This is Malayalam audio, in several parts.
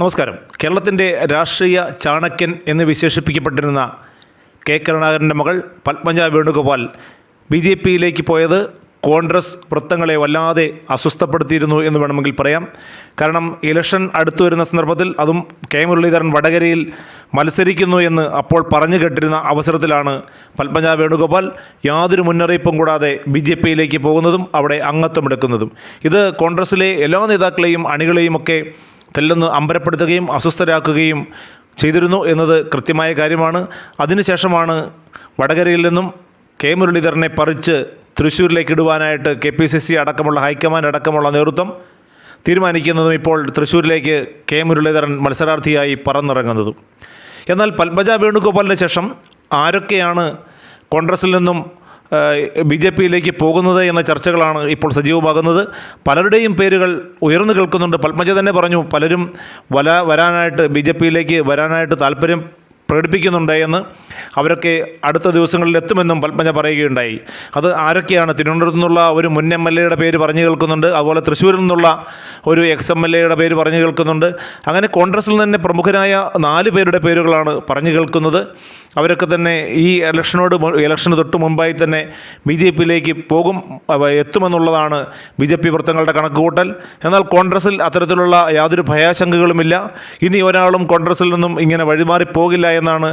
നമസ്കാരം. കേരളത്തിന്റെ രാഷ്ട്രീയ ചാണക്യൻ എന്ന് വിശേഷിപ്പിക്കപ്പെട്ടിരുന്ന കെ കരുണാകരന്റെ മകൾ പത്മജ വേണുഗോപാൽ ബി ജെ പിയിലേക്ക് പോയത് കോൺഗ്രസ് വൃത്തങ്ങളെ വല്ലാതെ അസ്വസ്ഥപ്പെടുത്തിയിരുന്നു എന്ന് വേണമെങ്കിൽ പറയാം. കാരണം ഇലക്ഷൻ അടുത്തു വരുന്ന സന്ദർഭത്തിൽ അതും കെ മുരളീധരൻ വടകരയിൽ മത്സരിക്കുന്നു എന്ന് അപ്പോൾ പറഞ്ഞു കേട്ടിരുന്ന അവസരത്തിലാണ് പത്മജ വേണുഗോപാൽ യാതൊരു മുന്നറിയിപ്പും കൂടാതെ ബി ജെ പിയിലേക്ക് പോകുന്നതും അവിടെ അംഗത്വമെടുക്കുന്നതും. ഇത് കോൺഗ്രസിലെ എല്ലാ നേതാക്കളെയും അണികളെയും ഒക്കെ തെല്ലൊന്ന് അമ്പരപ്പെടുത്തുകയും അസ്വസ്ഥരാക്കുകയും ചെയ്തിരുന്നു എന്നത് കൃത്യമായ കാര്യമാണ്. അതിനുശേഷമാണ് വടകരയിൽ നിന്നും കെ. മുരളീധരനെ പറിച്ച് തൃശ്ശൂരിലേക്ക് ഇടുവാനായിട്ട് കെ. പി. സി. സി അടക്കമുള്ള ഹൈക്കമാൻഡ് അടക്കമുള്ള നേതൃത്വം തീരുമാനിക്കുന്നതും ഇപ്പോൾ തൃശ്ശൂരിലേക്ക് കെ. മുരളീധരൻ മത്സരാർത്ഥിയായി പറന്നിറങ്ങുന്നതും. എന്നാൽ പത്മജ വേണുഗോപാലിന് ശേഷം ആരൊക്കെയാണ് കോൺഗ്രസിൽ നിന്നും ബി ജെ പിയിലേക്ക് പോകുന്നത് എന്ന ചർച്ചകളാണ് ഇപ്പോൾ സജീവമാകുന്നത്. പലരുടെയും പേരുകൾ ഉയർന്നു കേൾക്കുന്നുണ്ട്. പത്മജ തന്നെ പറഞ്ഞു പലരും വല വരാനായിട്ട് ബി ജെ പിയിലേക്ക് വരാനായിട്ട് താല്പര്യം പ്രകടിപ്പിക്കുന്നുണ്ട് എന്ന് അവരൊക്കെ അടുത്ത ദിവസങ്ങളിൽ എത്തുമെന്നും പത്മജ പറയുകയുണ്ടായി. അത് ആരൊക്കെയാണ്? തിരുവനന്തപുരത്തു നിന്നുള്ള ഒരു മുൻ എം എൽ എയുടെ പേര് പറഞ്ഞു കേൾക്കുന്നുണ്ട്. അതുപോലെ തൃശ്ശൂരിൽ നിന്നുള്ള ഒരു എക്സ് എം എൽ എയുടെ പേര് പറഞ്ഞു കേൾക്കുന്നുണ്ട്. അങ്ങനെ കോൺഗ്രസിൽ തന്നെ പ്രമുഖരായ നാല് പേരുടെ പേരുകളാണ് പറഞ്ഞു കേൾക്കുന്നത്. അവരൊക്കെ തന്നെ ഈ ഇലക്ഷനോട് ഇലക്ഷന് തൊട്ട് മുമ്പായി തന്നെ ബി ജെ പിയിലേക്ക് പോകും എത്തുമെന്നുള്ളതാണ് ബി ജെ പി വൃത്തങ്ങളുടെ കണക്കുകൂട്ടൽ. എന്നാൽ കോൺഗ്രസിൽ അത്തരത്തിലുള്ള യാതൊരു ഭയാശങ്കകളുമില്ല. ഇനി ഒരാളും കോൺഗ്രസിൽ നിന്നും ഇങ്ങനെ വഴിമാറി പോകില്ല എന്നാണ്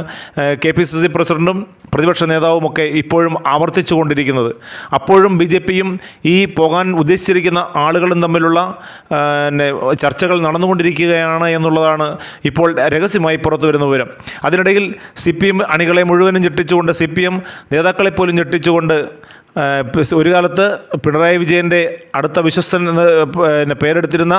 കെ പി സി സി പ്രസിഡന്റും പ്രതിപക്ഷ നേതാവുമൊക്കെ ഇപ്പോഴും ആവർത്തിച്ചു കൊണ്ടിരിക്കുന്നത് അപ്പോഴും ബി ജെ പിയും ഈ പോകാൻ ഉദ്ദേശിച്ചിരിക്കുന്ന ആളുകളും തമ്മിലുള്ള പിന്നെ ചർച്ചകൾ നടന്നുകൊണ്ടിരിക്കുകയാണ് എന്നുള്ളതാണ് ഇപ്പോൾ രഹസ്യമായി പുറത്തു വരുന്ന വിവരം. അതിനിടയിൽ സി പി എം അണികളെ മുഴുവനും ഞെട്ടിച്ചുകൊണ്ട് സി പി എം നേതാക്കളെ പോലും ഞെട്ടിച്ചുകൊണ്ട് ഒരു കാലത്ത് പിണറായി വിജയന്റെ അടുത്ത വിശ്വസൻ എന്ന് പേരെടുത്തിരുന്ന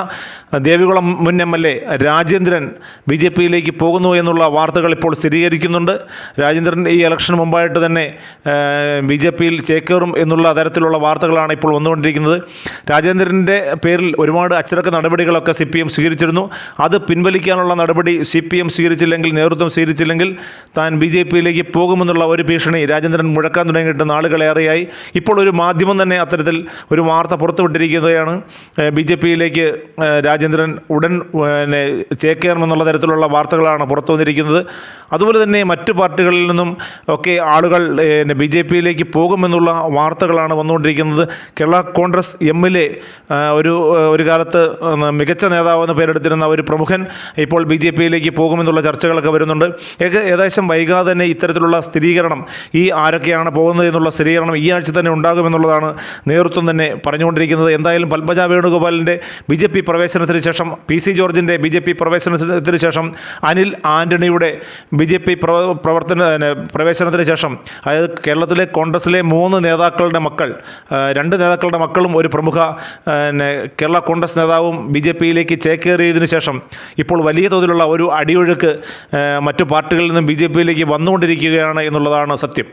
ദേവികുളം മുൻ M L A Rajendran B J പിയിലേക്ക് പോകുന്നു എന്നുള്ള വാർത്തകൾ ഇപ്പോൾ സ്ഥിരീകരിക്കുന്നുണ്ട്. രാജേന്ദ്രൻ ഈ ഇലക്ഷന് മുമ്പായിട്ട് തന്നെ ബി ജെ പിയിൽ ചേക്കേറും എന്നുള്ള തരത്തിലുള്ള വാർത്തകളാണ് ഇപ്പോൾ വന്നുകൊണ്ടിരിക്കുന്നത്. രാജേന്ദ്രന്റെ പേരിൽ ഒരുപാട് അച്ചടക്ക നടപടികളൊക്കെ സി പി എം സ്വീകരിച്ചിരുന്നു. അത് പിൻവലിക്കാനുള്ള നടപടി സി പി എം സ്വീകരിച്ചില്ലെങ്കിൽ നേതൃത്വം സ്വീകരിച്ചില്ലെങ്കിൽ താൻ ബി ജെ പിയിലേക്ക് പോകുമെന്നുള്ള ഒരു ഭീഷണി രാജേന്ദ്രൻ മുഴക്കാൻ തുടങ്ങിയിട്ട് നാളുകളേറെയായി. ഇപ്പോൾ ഒരു മാധ്യമം തന്നെ അത്തരത്തിൽ ഒരു വാർത്ത പുറത്തുവിട്ടിരിക്കുകയാണ്. ബി ജെ പിയിലേക്ക് രാജേന്ദ്രൻ ഉടൻ പിന്നെ ചേക്കേറുമെന്നുള്ള തരത്തിലുള്ള വാർത്തകളാണ് പുറത്തു വന്നിരിക്കുന്നത്. അതുപോലെ തന്നെ മറ്റു പാർട്ടികളിൽ നിന്നും ഒക്കെ ആളുകൾ പിന്നെ ബി ജെ പിയിലേക്ക് പോകുമെന്നുള്ള വാർത്തകളാണ് വന്നുകൊണ്ടിരിക്കുന്നത്. Kerala Congress M L A ഒരു ഒരു കാലത്ത് മികച്ച നേതാവെന്ന് പേരെടുത്തിരുന്ന ഒരു പ്രമുഖൻ ഇപ്പോൾ ബി ജെ പിയിലേക്ക് പോകുമെന്നുള്ള ചർച്ചകളൊക്കെ വരുന്നുണ്ട്. ഏകദേശം വൈകാതെ തന്നെ ഇത്തരത്തിലുള്ള സ്ഥിരീകരണം ഈ ആരൊക്കെയാണ് പോകുന്നത് എന്നുള്ള സ്ഥിരീകരണം ഈ ആഴ്ച തന്നെ ഉണ്ടാകുമെന്നുള്ളതാണ് നേതൃത്വം തന്നെ പറഞ്ഞുകൊണ്ടിരിക്കുന്നത്. എന്തായാലും പത്മജ വേണുഗോപാലിന്റെ ബി ജെ പി പ്രവേശനത്തിന് ശേഷം പി സി ജോർജിന്റെ ബി ജെ പി പ്രവേശനത്തിന് ശേഷം അനിൽ ആന്റണിയുടെ ബി ജെ പി പ്രവർത്തന പ്രവേശനത്തിന് ശേഷം അതായത് കേരളത്തിലെ കോൺഗ്രസിലെ മൂന്ന് നേതാക്കളുടെ മക്കൾ രണ്ട് നേതാക്കളുടെ മക്കളും ഒരു പ്രമുഖ കേരള കോൺഗ്രസ് നേതാവും ബി ജെ പിയിലേക്ക് ചേക്കേറിയതിനു ശേഷം ഇപ്പോൾ വലിയ തോതിലുള്ള ഒരു അടിയൊഴുക്ക് മറ്റു പാർട്ടികളിൽ നിന്നും ബി ജെ പിയിലേക്ക് വന്നുകൊണ്ടിരിക്കുകയാണ് എന്നുള്ളതാണ് സത്യം.